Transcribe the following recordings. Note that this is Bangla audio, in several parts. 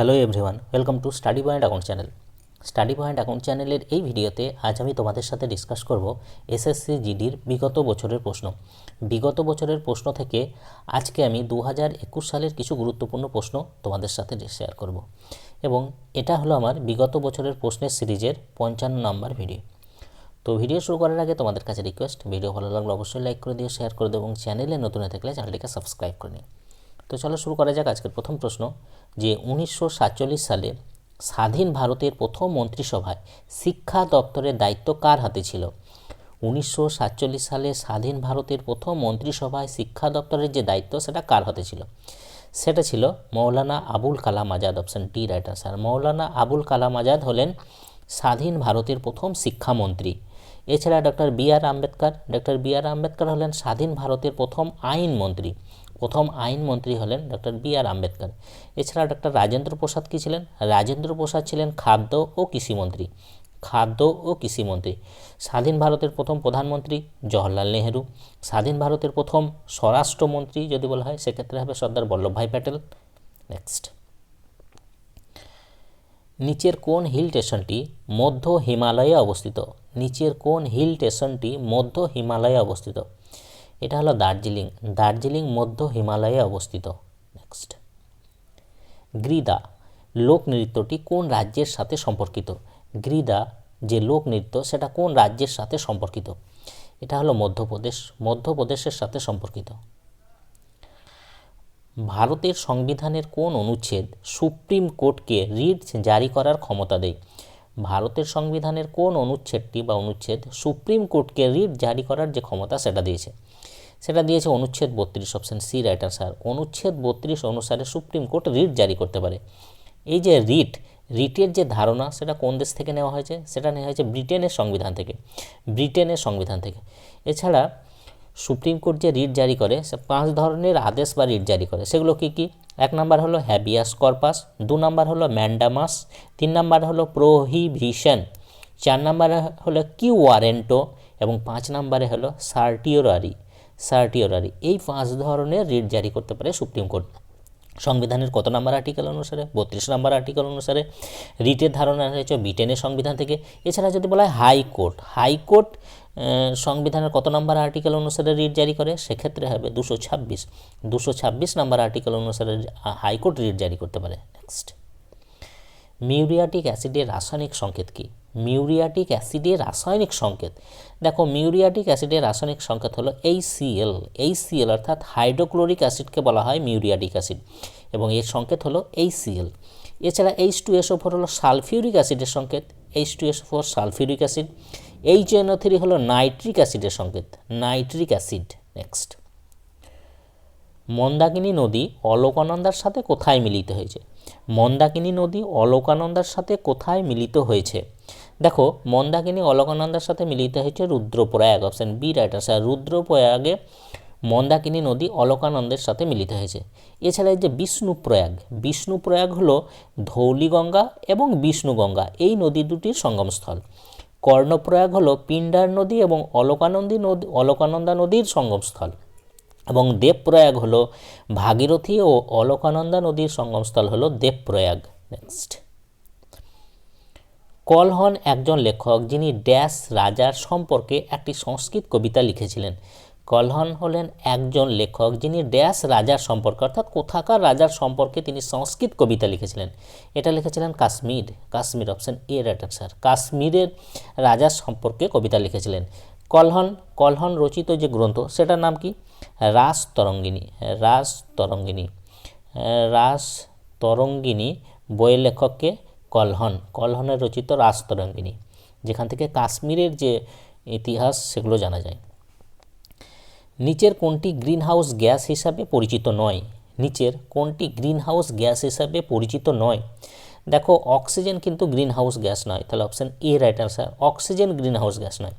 Hello everyone welcome to study point account channel study point account চ্যানেলের এই ভিডিওতে আজ আমি তোমাদের সাথে ডিসকাস করব এসএসসি জিডির বিগত বছরের প্রশ্ন। বিগত বছরের প্রশ্ন থেকে আজকে আমি দু হাজার একুশ সালের কিছু গুরুত্বপূর্ণ প্রশ্ন তোমাদের সাথে শেয়ার করব। এবং এটা হলো আমার বিগত বছরের প্রশ্নের সিরিজের পঞ্চান্ন নাম্বার ভিডিও তো ভিডিও শুরু করার আগে তোমাদের কাছে রিকোয়েস্ট ভিডিও ভালো লাগলে অবশ্যই লাইক করে দিও শেয়ার করে দিও এবং চ্যানেলে নতুন হয়ে থাকলে চ্যানেলটিকে সাবস্ক্রাইব করে নিও। তো চলো শুরু করা যাক আজকের প্রথম প্রশ্ন, যে উনিশশো সাতচল্লিশ সালে স্বাধীন ভারতের প্রথম মন্ত্রিসভায় শিক্ষা দপ্তরের দায়িত্ব কার হাতে ছিল? উনিশশো সাতচল্লিশ সালে স্বাধীন ভারতের প্রথম মন্ত্রিসভায় শিক্ষা দপ্তরের যে দায়িত্ব, সেটা কার হাতে ছিল? সেটা ছিল Maulana Abul Kalam Azad option D right answer Maulana Abul Kalam Azad হলেন স্বাধীন ভারতের প্রথম শিক্ষামন্ত্রী। এছাড়া doctor B R Ambedkar doctor B R Ambedkar হলেন স্বাধীন ভারতের প্রথম আইনমন্ত্রী। প্রথম আইনমন্ত্রী হলেন ডক্টর বি আর আম্বেদকর। এছাড়া ডক্টর রাজেন্দ্র প্রসাদ কী ছিলেন? রাজেন্দ্র প্রসাদ ছিলেন খাদ্য ও কৃষিমন্ত্রী খাদ্য ও কৃষিমন্ত্রী স্বাধীন ভারতের প্রথম প্রধানমন্ত্রী জওহরলাল নেহেরু। স্বাধীন ভারতের প্রথম স্বরাষ্ট্রমন্ত্রী যদি বলা হয়, সেক্ষেত্রে হবে সর্দার বল্লভভাই প্যাটেল। নেক্সট। নিচের কোন হিল স্টেশনটি মধ্য হিমালয়ে অবস্থিত? নিচের কোন হিল স্টেশনটি মধ্য হিমালয়ে অবস্থিত? এটা হলো দার্জিলিং। দার্জিলিং মধ্য হিমালয়ে অবস্থিত। নেক্সট গ্রিদা লোকনৃত্যটি কোন রাজ্যের সাথে সম্পর্কিত? গ্রিদা, যে লোকনৃত্য সেটা কোন রাজ্যের সাথে সম্পর্কিত? এটা হলো মধ্যপ্রদেশ, মধ্যপ্রদেশের সাথে সম্পর্কিত। ভারতের সংবিধানের কোন অনুচ্ছেদ সুপ্রিম কোর্টকে রিট জারি করার ক্ষমতা দেয়? ভারতের সংবিধানের কোন অনুচ্ছেদটি বা অনুচ্ছেদ সুপ্রিম কোর্টকে রিট জারি করার যে ক্ষমতা, সেটা দিয়েছে। সেটা দিয়েছে অনুচ্ছেদ বত্রিশ অপশন সি রাইটার স্যার অনুচ্ছেদ বত্রিশ অনুসারে সুপ্রিম কোর্ট রিট জারি করতে পারে। এই যে রিট, রিটের যে ধারণা, সেটা কোন দেশ থেকে নেওয়া হয়েছে? সেটা নেওয়া হয়েছে ব্রিটেনের সংবিধান থেকে। ব্রিটেনের সংবিধান থেকে। এছাড়া সুপ্রিম কোর্ট যে রিট জারি করে, সে পাঁচ ধরনের আদেশ বা রিট জারি করে। সেগুলো কি কি? এক নাম্বার হলো হ্যাবিয়াস কর্পাস দু নাম্বার হলো ম্যান্ডামাস তিন নাম্বার হলো প্রোহিভিশন চার নাম্বারে হলো কিউ ওয়ারেন্টো এবং পাঁচ নাম্বারে হলো সার্টিওরারি সার্টিওরারি। এই পাঁচ ধরনের রিট জারি করতে পারে সুপ্রিম কোর্ট। সংবিধানের কত নাম্বার আর্টিকেল অনুসারে? বত্রিশ নাম্বার আর্টিকেল অনুসারে। রিটের ধারণা হয়েছে ব্রিটেনের সংবিধান থেকে। এছাড়া যদি বলা হয় হাইকোর্ট হাইকোর্ট সংবিধানের কত নাম্বার আর্টিকেল অনুসারে রিট জারি করে? সেক্ষেত্রে হবে দুশো ছাব্বিশ। দুশো ছাব্বিশ নাম্বার আর্টিকেল অনুসারে হাইকোর্ট রিট জারি করতে পারে। নেক্সট। মিউরিয়াটিক অ্যাসিডের রাসায়নিক সংকেত কী? মিউরিয়াটিক অ্যাসিডের রাসায়নিক সংকেত। দেখো, মিউরিয়াটিক অ্যাসিডের রাসায়নিক সংকেত হলো এইচসিএল এইচসিএল অর্থাৎ হাইড্রোক্লোরিক অ্যাসিডকে বলা হয় মিউরিয়াটিক অ্যাসিড এবং এর সংকেত হলো এইচসিএল এছাড়া এইচ টু এসও ফোর হলো সালফিউরিক অ্যাসিডের সংকেত। H two SO four sulphuric acid. H NO three হলো নাইট্রিক অ্যাসিডের সংকেত। Nitric acid. নেক্সট। মন্দাকিনী নদী অলোকানন্দার সাথে কোথায় মিলিত হয়েছে? মন্দাকিনী নদী অলোকানন্দার সাথে কোথায় মিলিত হয়েছে? দেখো, মন্দাকিনী অলোকানন্দার সাথে মিলিত হয়েছে রুদ্রপ্রয়াগ অপশান বি রাইট আছে রুদ্রপ্রয়াগে মন্দাকিনী নদী অলকানন্দের সাথে মিলিত হয়েছে। এছাড়া যে বিষ্ণুপ্রয়াগ বিষ্ণুপ্রয়াগ হলো ধৌলিগঙ্গা এবং বিষ্ণুগঙ্গা, এই নদী দুটির সঙ্গমস্থল। কর্ণপ্রয়াগ হলো পিণ্ডার নদী এবং অলকানন্দী নদী অলকানন্দা নদীর সঙ্গমস্থল। এবং দেবপ্রয়াগ হলো ভাগীরথী ও অলকানন্দা নদীর সঙ্গমস্থল হলো দেবপ্রয়াগ। নেক্সট কলহন একজন লেখক যিনি ড্যাশ রাজার সম্পর্কে একটি সংস্কৃত কবিতা লিখেছিলেন। কলহন হলেন একজন লেখক যিনি ড্যাশ রাজার সম্পর্কে অর্থাৎ কোথাকার রাজার সম্পর্কে তিনি সংস্কৃত কবিতা লিখেছিলেন। এটা লিখেছিলেন Kashmir Kashmir option A right sir কাশ্মীরের রাজার সম্পর্কে কবিতা লিখেছিলেন। কলহন কলহন রচিত যে গ্রন্থ, সেটার নাম কি? রাস তরঙ্গিনী রাস তরঙ্গিনী রাস তরঙ্গিনী বইয়ের লেখককে কলহন, কলহনের রচিত রাস তরঙ্গিনী যেখান থেকে কাশ্মীরের যে ইতিহাস সেগুলো জানা যায়। নিচের কোনটি গ্রিনহাউস গ্যাস হিসাবে পরিচিত নয়? নিচের কোনটি গ্রিনহাউস গ্যাস হিসাবে পরিচিত নয়? দেখো, অক্সিজেন কিন্তু গ্রিনহাউস গ্যাস নয়। তাহলে option A right answer oxygen greenhouse gas নয়।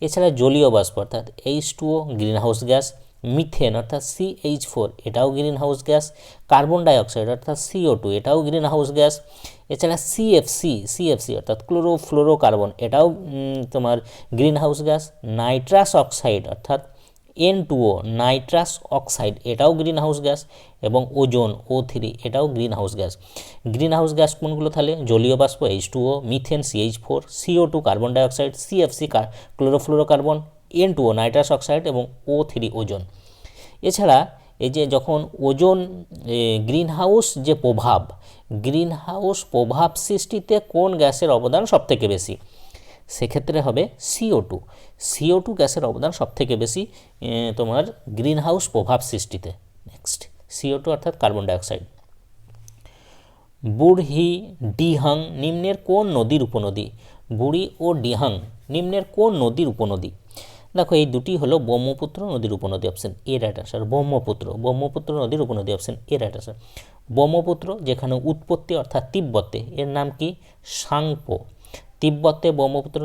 এছাড়া জলীয় বাষ্প, অর্থাৎ H two O greenhouse gas. Methane, অর্থাৎ সি এইচ ফোর এটাও green house gas carbon dioxide অর্থাৎ সিও টু এটাও গ্রিন হাউস গ্যাস এছাড়া সিএফসি সিএফসি অর্থাৎ ক্লোরোফ্লোরোকার্বন এটাও তোমার green house gas nitrous oxide অর্থাৎ N two O nitrous oxide এটাও গ্রিন হাউস গ্যাস এবং ওজোন ও থ্রি এটাও green house gas green house gas কোনগুলো তাহলে? জলীয় বাষ্প H two O methane CH four CO two carbon dioxide CFC chlorofluorocarbon N two O nitrous oxide এবং ও থ্রি ওজোন এছাড়া এই যে যখন ওজোন গ্রিন হাউস যে প্রভাব গ্রিন হাউস প্রভাব সৃষ্টিতে কোন গ্যাসের অবদান সবথেকে বেশি? সেক্ষেত্রে হবে সিও টু সিও টু গ্যাসের অবদান সবথেকে বেশি তোমার গ্রিন হাউস প্রভাব সৃষ্টিতে। নেক্সট সিও টু অর্থাৎ কার্বন ডাইঅক্সাইড বুড়হি, ডিহাং, নিম্নের কোন নদীর উপনদী? বুড়ি ও ডিহাং, নিম্নের কোন নদীর উপনদী? দেখো, এই দুটি হলো ব্রহ্মপুত্র, নদীর উপনদী option A right answer Brahmaputra Brahmaputra, নদীর উপনদী option A right answer Brahmaputra যেখানে উৎপত্তি অর্থাৎ তিব্বতে, এর নাম কি? সাংপো। তিব্বতে ব্রহ্মপুত্র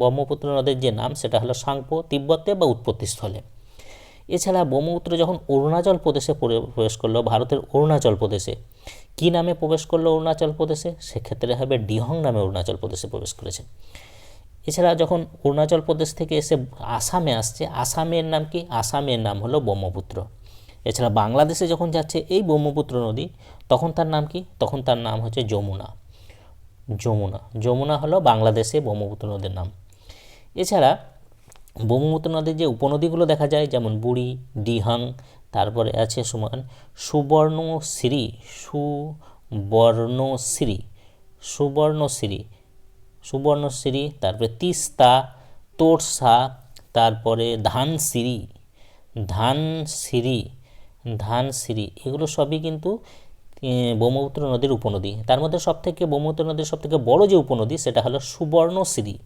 ব্রহ্মপুত্র নদের যে নাম, সেটা হলো সাংপো, তিব্বতে বা উৎপত্তিস্থলে। এছাড়া ব্রহ্মপুত্র যখন অরুণাচল প্রদেশে প্রবেশ করল, ভারতের অরুণাচল প্রদেশে, কি নামে প্রবেশ করল অরুণাচল প্রদেশে? সেক্ষেত্রে হবে ডিহং নামে অরুণাচল প্রদেশে প্রবেশ করেছে। এছাড়া যখন অরুণাচল প্রদেশ থেকে এসে আসামে আসছে, আসামের নাম কি? আসামের নাম হলো ব্রহ্মপুত্র। এছাড়া বাংলাদেশে যখন যাচ্ছে এই ব্রহ্মপুত্র নদী, তখন তার নাম কি? তখন তার নাম হচ্ছে যমুনা। যমুনা। যমুনা হলো বাংলাদেশে ব্রহ্মপুত্র নদীর নাম। এছাড়া ব্রহ্মপুত্র নদীর যে উপনদীগুলো দেখা যায়, যেমন বুড়ি, ডিহাং, তারপরে আছে সমান সুবর্ণশ্রী সুবর্ণশ্রী সুবর্ণশ্রী। সুবর্ণশ্রী তারপরে তিস্তা, তোরসা, তারপরে ধানসিঁড়ি ধানসিঁড়ি ধানসিঁড়ি এগুলো সবই কিন্তু ব্রহ্মপুত্র নদীর উপনদী। তার মধ্যে সবথেকে, ব্রহ্মপুত্র নদীর সবথেকে বড় যে উপনদী, সেটা হলো সুবর্ণশ্রী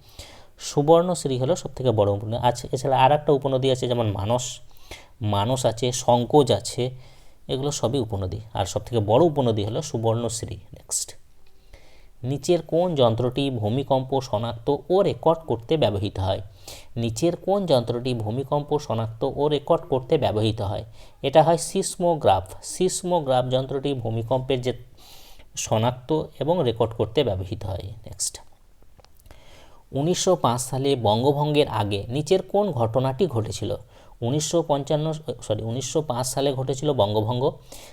সুবর্ণশ্রী হলো সবথেকে বড় উপনদী। আছে, এছাড়া আর একটা উপনদী আছে যেমন মানস মানস আছে সংকোচ আছে, এগুলো সবই উপনদী। আর সবথেকে বড় উপনদী হলো সুবর্ণশ্রী নেক্সট নিচের কোন যন্ত্রটি ভূমিকম্প শনাক্ত ও রেকর্ড করতে ব্যবহৃত হয়। নিচের কোন যন্ত্রটি ভূমিকম্প শনাক্ত ও রেকর্ড করতে ব্যবহৃত হয়। এটা হয় সিসমোগ্রাফ। সিসমোগ্রাফ যন্ত্রটি ভূমিকম্পের যে শনাক্ত এবং রেকর্ড করতে ব্যবহৃত হয়। নেক্সট উনিশশো পাঁচ সালে বঙ্গভঙ্গের আগে নিচের কোন ঘটনাটি ঘটেছিল। উনিশশো পঞ্চান্ন সরি উনিশশো পাঁচ সালে ঘটেছিল বঙ্গভঙ্গ।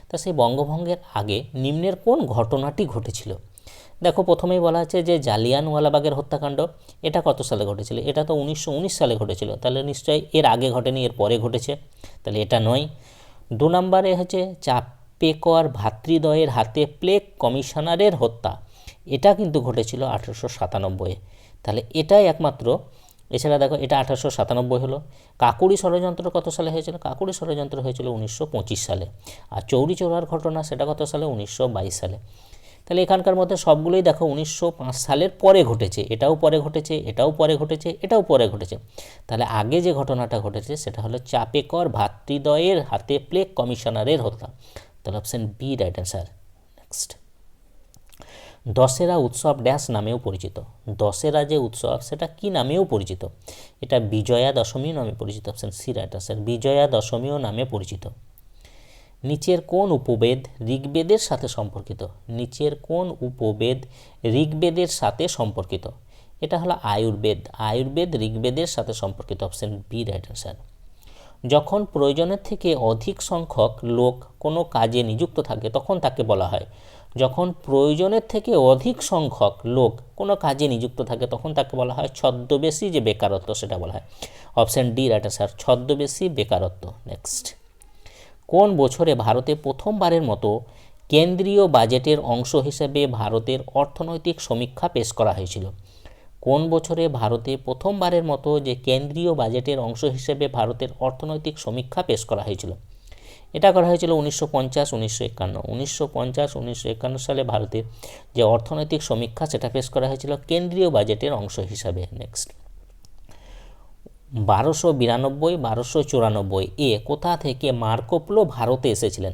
তা সেই বঙ্গভঙ্গের আগে নিম্নের কোন ঘটনাটি ঘটেছিল। দেখো, প্রথমেই বলা আছে যে জালিয়ানওয়ালাবাগের হত্যাকাণ্ড, এটা কত সালে ঘটেছিল? এটা তো উনিশশো উনিশ সালে ঘটেছিল। তাহলে নিশ্চয়ই এর আগে ঘটেনি, এর পরে ঘটেছে। তাহলে এটা নয়। দু নম্বরে হচ্ছে চাপেকর ভাতৃদ্বয়ের হাতে প্লেগ কমিশনারের হত্যা। এটা কিন্তু ঘটেছিল আঠেরোশো সাতানব্বইয়ে। তাহলে এটাই একমাত্র। এছাড়া দেখো, এটা আঠারোশো সাতানব্বই হলো। কাকুরি ষড়যন্ত্র কত সালে হয়েছিল? কাকুরি ষড়যন্ত্র হয়েছিল উনিশশো পঁচিশ সালে। আর চৌরি চৌরার ঘটনা, সেটা কত সালে? উনিশশো বাইশ সালে। তাহলে এখানকার মধ্যে সবগুলোই দেখো উনিশশো পাঁচ সালের পরে ঘটেছে। এটাও পরে ঘটেছে, এটাও পরে ঘটেছে, এটাও পরে ঘটেছে। তাহলে আগে যে ঘটনাটা ঘটেছে সেটা হলো চাপেকর ভাতৃদ্বয়ের হাতে প্লেগ কমিশনারের হত্যা। তাহলে option B right answer. Next. Dussehra উৎসব ড্যাশ নামেও পরিচিত। দশেরা যে উৎসব সেটা কি নামেও পরিচিত? এটা বিজয়া দশমী নামে পরিচিত। Option C right answer Vijaya দশমীও নামে পরিচিত। নিচের কোন উপবেদ ঋগ্বেদের সাথে সম্পর্কিত। নিচের কোন উপবেদ ঋগ্বেদের সাথে সম্পর্কিত। এটা হলো আয়ুর্বেদ। আয়ুর্বেদ ঋগ্বেদের সাথে সম্পর্কিত। অপশন বি রাইট আনসার যখন প্রয়োজনের থেকে অধিক সংখ্যক লোক কোনো কাজে নিযুক্ত থাকে, তখন তাকে বলা হয়। যখন প্রয়োজনের থেকে অধিক সংখ্যক লোক কোনো কাজে নিযুক্ত থাকে, তখন তাকে বলা হয় ছদ্মবেশী যে বেকারত্ব, সেটা বলা হয়। অপশান ডি রাইট স্যার ছদ্মবেশী বেকারত্ব। নেক্সট কোন বছরে ভারতে প্রথমবারের মতো কেন্দ্রীয় বাজেটের অংশ হিসেবে ভারতের অর্থনৈতিক সমীক্ষা পেশ করা হয়েছিল? কোন বছরে ভারতে প্রথমবারের মতো যে কেন্দ্রীয় বাজেটের অংশ হিসেবে ভারতের অর্থনৈতিক সমীক্ষা পেশ করা হয়েছিল? এটা করা হয়েছিল উনিশশো পঞ্চাশ, উনিশশো একান্ন। উনিশশো পঞ্চাশ, উনিশশো একান্ন সালে ভারতের যে অর্থনৈতিক সমীক্ষা, সেটা পেশ করা হয়েছিল কেন্দ্রীয় বাজেটের অংশ হিসাবে। নেক্সট বারোশো বিরানব্বই, বারোশো চুরানব্বই, এ কোথা থেকে মার্কোপ্লো ভারতে এসেছিলেন?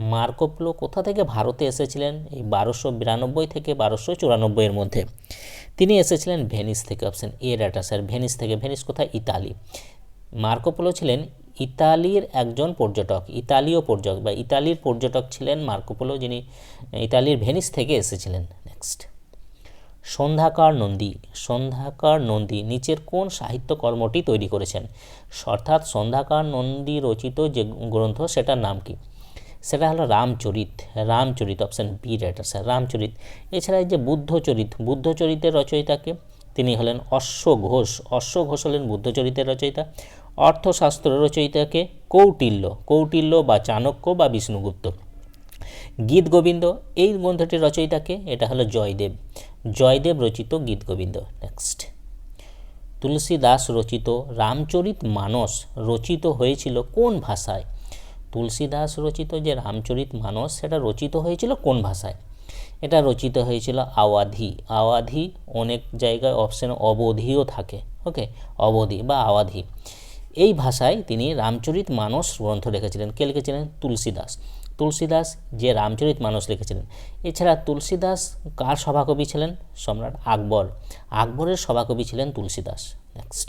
মার্কোপ্লো কোথা থেকে ভারতে এসেছিলেন? এই বারোশো বিরানব্বই থেকে বারোশো চুরানব্বইয়ের মধ্যে। তিনি এসেছিলেন ভেনিস থেকে, option A data sir, Venice থেকে। ভেনিস কোথায়? ইতালি। মার্কোপোলো ছিলেন ইতালির একজন পর্যটক, ইতালীয় পর্যটক বা ইতালির পর্যটক ছিলেন মার্কোপোলো যিনি ইতালির ভেনিস থেকে এসেছিলেন। নেক্সট। সন্ধ্যাকার নন্দী সন্ধ্যাকার নন্দী নিচের কোন সাহিত্যকর্মটি তৈরি করেছেন? অর্থাৎ সন্ধ্যাকার নন্দী রচিত যে গ্রন্থ সেটার নাম কি? সেটা হলো Ramcharit Ramcharit option B right sir Ramcharit. এছাড়া এই যে বুদ্ধচরিত, বুদ্ধচরিতের রচয়িতাকে তিনি হলেন অশ্ব ঘোষ অশ্ব ঘোষ হলেন বুদ্ধচরিতের রচয়িতা। অর্থশাস্ত্র রচয়িতাকে কৌটিল্য কৌটিল্য বা চাণক্য বা বিষ্ণুগুপ্ত। গীত গোবিন্দ, এই গ্রন্থটির রচয়িতাকে এটা হলো জয়দেব। জয়দেব রচিত গীত গোবিন্দ। নেক্সট তুলসী দাস রচিত রামচরিত মানস রচিত হয়েছিল কোন ভাষায়? তুলসীদাস রচিত যে রামচরিত মানস, সেটা রচিত হয়েছিল কোন ভাষায়? এটা রচিত হয়েছিল আওয়াধি। আওয়াধি অনেক জায়গায় অপশন অবধিও থাকে ওকে অবধি বা আওয়াধি। এই ভাষায় তিনি রামচরিত মানস গ্রন্থ লিখেছিলেন। কে লিখেছিলেন? তুলসীদাস। তুলসীদাস যে রামচরিত মানস লিখেছিলেন। এছাড়া তুলসীদাস কার সভাকবি ছিলেন? সম্রাট আকবর। আকবরের সভাকবি ছিলেন তুলসীদাস। নেক্সট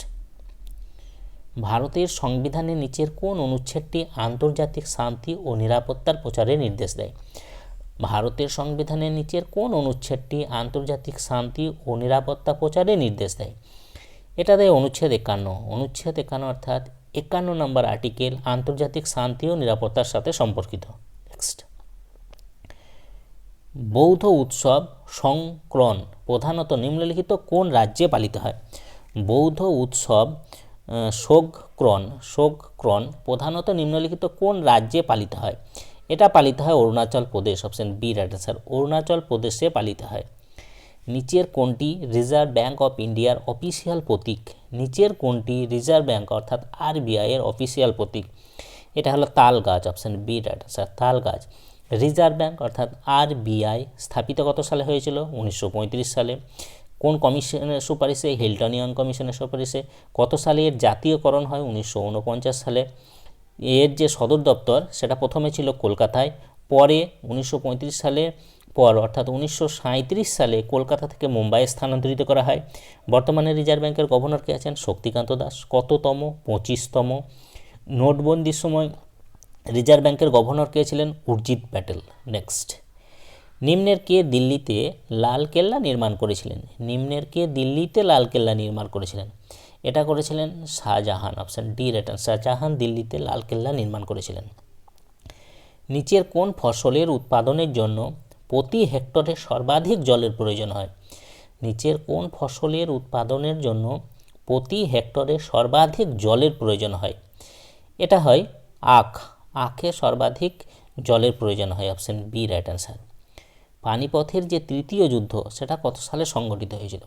ভারতের সংবিধানের নিচের কোন অনুচ্ছেদটি আন্তর্জাতিক শান্তি ও নিরাপত্তার প্রচারে নির্দেশ দেয়? ভারতের সংবিধানের নিচের কোন অনুচ্ছেদটি আন্তর্জাতিক শান্তি ও নিরাপত্তা প্রচারে নির্দেশ দেয়? এটা দেয় অনুচ্ছেদ একান্ন। অনুচ্ছেদ একান্ন অর্থাৎ একান্ন নম্বর আর্টিকেল আন্তর্জাতিক শান্তি ও নিরাপত্তার সাথে সম্পর্কিত। নেক্সট বৌদ্ধ উৎসব সংক্রণ প্রধানত নিম্নলিখিত কোন রাজ্যে পালিত হয়? বৌদ্ধ উৎসব শোকক্রণ শোকক্রণ প্রধানত নিম্নলিখিত কোন রাজ্যে পালিত হয়? এটা পালিত হয় Arunachal Pradesh option B right sir Arunachal প্রদেশে পালিত হয়। নিচের কোনটি রিজার্ভ ব্যাঙ্ক অফ ইন্ডিয়ার অফিসিয়াল প্রতীক? নিচের কোনটি রিজার্ভ ব্যাঙ্ক অর্থাৎ আরবিআই এর অফিসিয়াল প্রতীক? এটা হলো তাল গাছ অপশন বি রাইট স্যার তাল গাছ। রিজার্ভ ব্যাঙ্ক অর্থাৎ আরবিআই স্থাপিত কত সালে হয়েছিল? উনিশশো পঁয়ত্রিশ সালে। কোন কমিশনের সুপারিশে? হিল্টনিয়ান কমিশনের সুপারিশে। কত সালে এর জাতীয়করণ হয়? উনিশশো ঊনপঞ্চাশ সালে। এর যে সদর দপ্তর, সেটা প্রথমে ছিল কলকাতায়। পরে উনিশশো পঁয়ত্রিশ সালে পর, অর্থাৎ উনিশশো সাঁইত্রিশ সালে কলকাতা থেকে মুম্বাইয়ে স্থানান্তরিত করা হয়। বর্তমানে রিজার্ভ ব্যাংকের গভর্নর কে আছেন শক্তিকান্ত দাস। কততম? পঁচিশতম। নোটবন্দির সময় রিজার্ভ ব্যাংকের গভর্নর কে ছিলেন? উর্জিত প্যাটেল। নেক্সট। নিম্নের কে দিল্লিতে লাল কেল্লা নির্মাণ করেছিলেন? নিম্নের কে দিল্লিতে লাল কেল্লা নির্মাণ করেছিলেন? এটা করেছিলেন শাহজাহান, অপশান ডি রেটার্ন। শাহজাহান দিল্লিতে লাল কেল্লা নির্মাণ করেছিলেন। নিচের কোন ফসলের উৎপাদনের জন্য প্রতি হেক্টরে সর্বাধিক জলের প্রয়োজন হয়। নিচের কোন ফসলের উৎপাদনের জন্য প্রতি হেক্টরে সর্বাধিক জলের প্রয়োজন হয়? এটা হয় আখ। আখে সর্বাধিক জলের প্রয়োজন হয় অপশন বি রাইট অ্যান্সার পানিপথের যে তৃতীয় যুদ্ধ, সেটা কত সালে সংগঠিত হয়েছিল?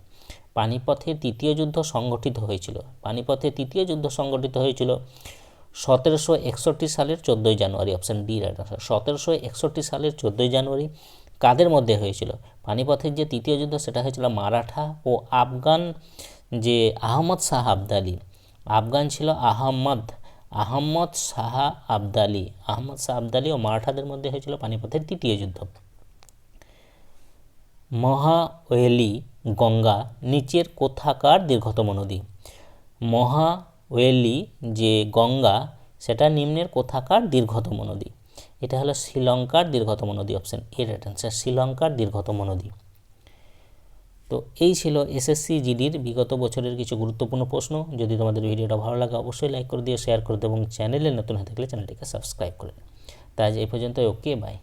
পানিপথের তৃতীয় যুদ্ধ সংগঠিত হয়েছিল। পানিপথের তৃতীয় যুদ্ধ সংগঠিত হয়েছিল সতেরোশো একষট্টি সালের চোদ্দোই January option D right answer সতেরোশো একষট্টি সালের চোদ্দোই জানুয়ারি কাদের মধ্যে হয়েছিল? পানিপথের যে তৃতীয় যুদ্ধ, সেটা হয়েছিল মারাঠা ও আফগান যে আহমদ শাহ আবদালি। আফগান ছিল আহমদ আহমদ শাহ আবদালি। আহমদ শাহ আবদালি ও মারাঠাদের মধ্যে হয়েছিল পানিপথের তৃতীয় যুদ্ধ। মহাওয়েলি গঙ্গা নিচের কোথাকার দীর্ঘতম নদী। মহাওয়েলি যে গঙ্গা, সেটা নিম্নের কোথাকার দীর্ঘতম নদী। এটা হলো শ্রীলঙ্কার দীর্ঘতম নদী অপশন এ রাইট অ্যান্সার শ্রীলঙ্কার দীর্ঘতম নদী। তো এই ছিল এসএসসি জিডির বিগত বছরের কিছু গুরুত্বপূর্ণ প্রশ্ন। যদি তোমাদের ভিডিওটা ভালো লাগে, অবশ্যই লাইক করে দিও শেয়ার করে দিও, এবং চ্যানেলে নতুন হয়ে থাকলে চ্যানেলটিকে সাবস্ক্রাইব করে তাই আজ এই পর্যন্ত ওকে বাই